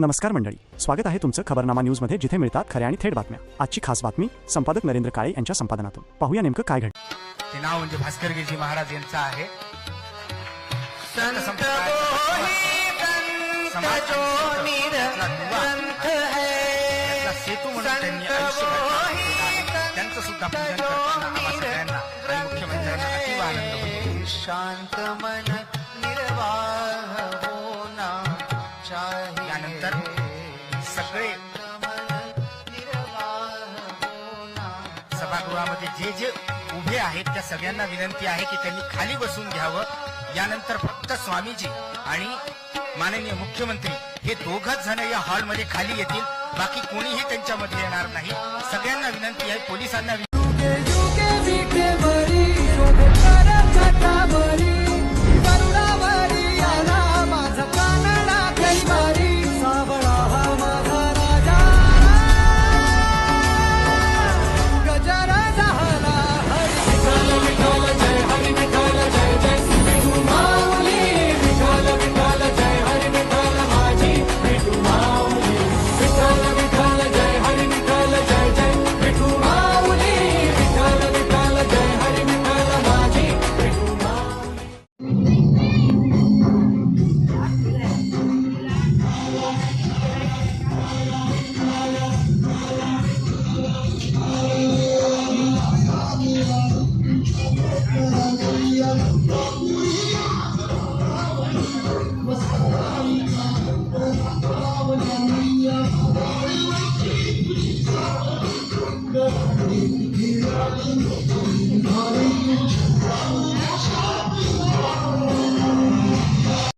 नमस्कार मंडळी. स्वागत आहे तुमचं खबरनामा न्यूजमध्ये जिथे मिळतात खऱ्या आणि थेट बातम्या. आजची खास बातमी संपादक नरेंद्र काळे यांच्या संपादनातून. पाहूया नेमकं काय घडलं. ते नाव म्हणजे भास्करगिरी महाराज यांचं आहे. संत संप्रदाय- वही समाज संत जो निरंत त्यातला सेतू म्हणून त्यांनी आयुष्य घातलेलं आहे. त्यांचं सुद्धा पूजन करताना आम्हा सगळ्यांना आणि मुख्यमंत्र्यांना अतीव आनंद होतो शांत मन यानंतर सगळे सभागृहामध्ये जे जे उभे आहेत त्या सगळ्यांना विनंती आहे की त्यांनी खाली बसून घ्यावं. यानंतर फक्त स्वामीजी आणि माननीय मुख्यमंत्री हे दोघच जण या हॉलमध्ये खाली येतील. बाकी कोणीही त्यांच्यामध्ये येणार नाही. सगळ्यांना विनंती आहे पोलिसांना